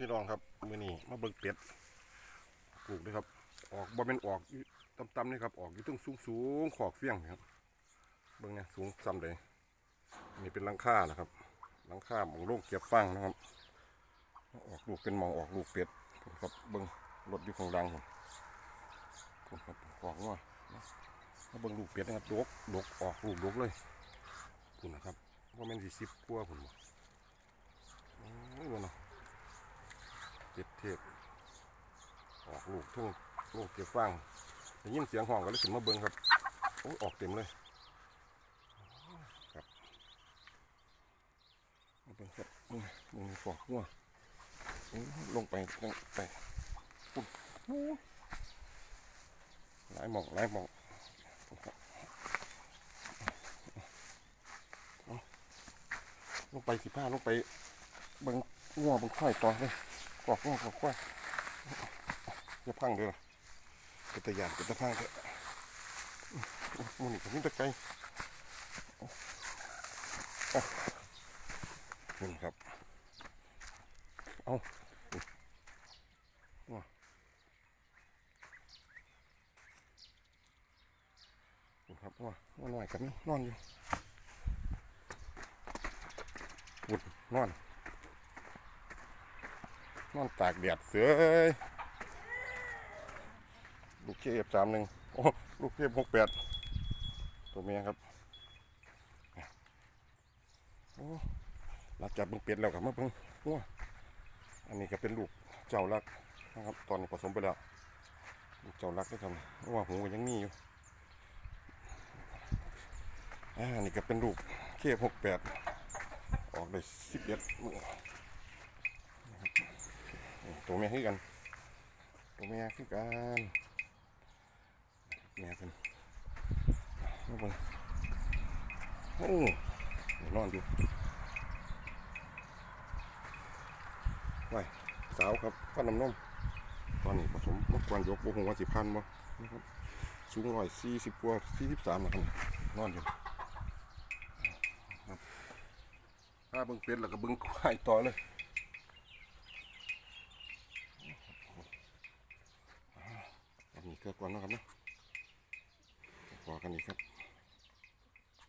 พี่น้องครับมือนี้มาเบิ่งเป็ดปลูกด้วยครับ ออกบ่เป็นออกต่ำๆนี่ครับออกอยู่ตึงสูงๆขอกเฟี้ยงครับเบิ่งเนี่ยสูงซ้ำเลยนี่เป็นลังค่านะครับลังค่าของโลกเก็บฟังนะครับ ออกลูกเป็นหมองออกลูกเป็ดผมครับเบิ่งรถอยู่ข้างดังผมผมครับขอกว่ามาเบิ่งลูกเป็ดนะครับดกดกออกลูกดกเลยคุณนะครับว่าแม่นสิสิบกว่าผมบ่โอ้ยมันเนาะ จ็ดเทพออกลูกทุ่งลูกเก็บฟางได้ยินเสียงห้องก็เลยขึ้นมาเบิ้งครับโอ้ยออกเต็มเลยครับมาเบิ้งครับมึงมึงฟอกหัวอื้อลงไปลงไปปุ๊บโอ้ยหลายหมองหลายหมองลงไปสิผ้าลงไปเบิ้งงัวเบิ้งควายต่อเลย กอกงอกกอกวายอย่าพังเด้อล่ะเป็นตยานเป็นตะพังเถอะมูนี่ก็มีตะไคร้นี่ครับ เอาว้านี่ครับว่าหน่อยกับนี่นอนอยู่บุดนอน นอนตากแดดเสือเอ้ยลูกเคฟสามหนึ่งโอ้ลูกเคฟหกแปดตัวเมียครับโอ้หลังจากเบิ่งเป็ดแล้วกับมาเบิ่งว้าอันนี้ก็เป็นลูกเจ้ารักนะครับ ตอนนี้ผสมไปแล้วลูกเจ้ารักด้วยกันว่าหูยังมีอยู่อ่าอันนี้ก็เป็นลูกเคฟหกแปดออกได้สิบเอ็ดมือ ตัวแม่คือกัน ตัวแม่คือกันแม่เป็นมาเบิ่งโอ้ยนอนอยู่ไว้สาวครับฟันน้ำนมตอนนี้ผสมมกวนยกบุหงว่าสิพันบ่นะครับสูงร้อยสี่สิบกว่าสี่สิบสามนะครับนอนอยู่ถ้าเบิ่งเป็ดแล้วก็เบิ่งควายต่อเลย อันนี้ กก่อนนะครับนะพอกันอีกครับ